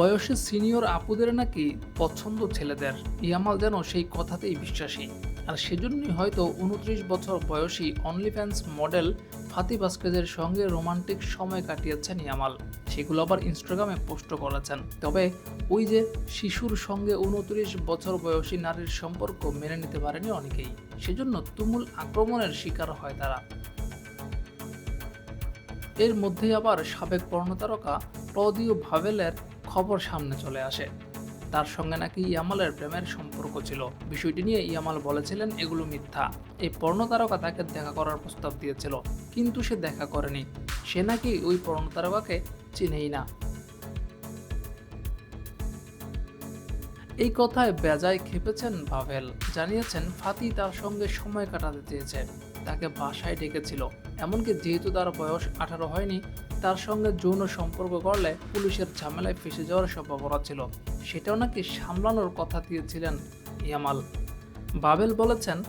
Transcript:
বয়সে সিনিয়র আপুদের নাকি পছন্দ ছেলেদের। ইয়ামাল যেন সেই কথাতেই বিশ্বাসী। আর সেজন্যই হয়তো উনত্রিশ বছর বয়সী অনলিফ্যান্স মডেল ফাতি বাস্কেজের সঙ্গে রোমান্টিক সময় কাটিয়েছেন ইয়ামাল। সেগুলো আবার ইনস্টাগ্রামে পোস্ট করেছেন। তবে ওই যে শিশুর সঙ্গে উনত্রিশ বছর বয়সী নারীর সম্পর্ক মেনে নিতে পারেনি অনেকেই। সেজন্য তুমুল আক্রমণের শিকার হয় তারা। এর মধ্যে আবার সাবেক পর্ণতারকা ক্লদিও ভাভেলের খবর সামনে চলে আসে। তার সঙ্গে নাকি ইয়ামালের প্রেমের সম্পর্ক ছিল। বিষয়টি নিয়ে ইয়ামাল বলেছিলেন, এগুলো মিথ্যা। এই পর্ণতারকা তাকে দেখা করার প্রস্তাব দিয়েছিল, কিন্তু সে দেখা করেনি। সে নাকি ওই পর্ণতারকাকে চিনেই না। এই কথায় বেজায় খেপেছেন ভাভেল। জানিয়েছেন ফাতি তার সঙ্গে সময় কাটাতে চেয়েছে। তাকে বাসায় ডেকেছিল। এমনকি যেহেতু তার বয়স আঠারো হয়নি, তার সঙ্গে যৌন সম্পর্ক করলে পুলিশের ঝামেলায় ফেসে যাওয়ার সম্ভাবনা ছিল। সেটাও নাকি সামলানোর কথা দিয়েছিলেন ইয়ামাল। বাবেল বলেছেন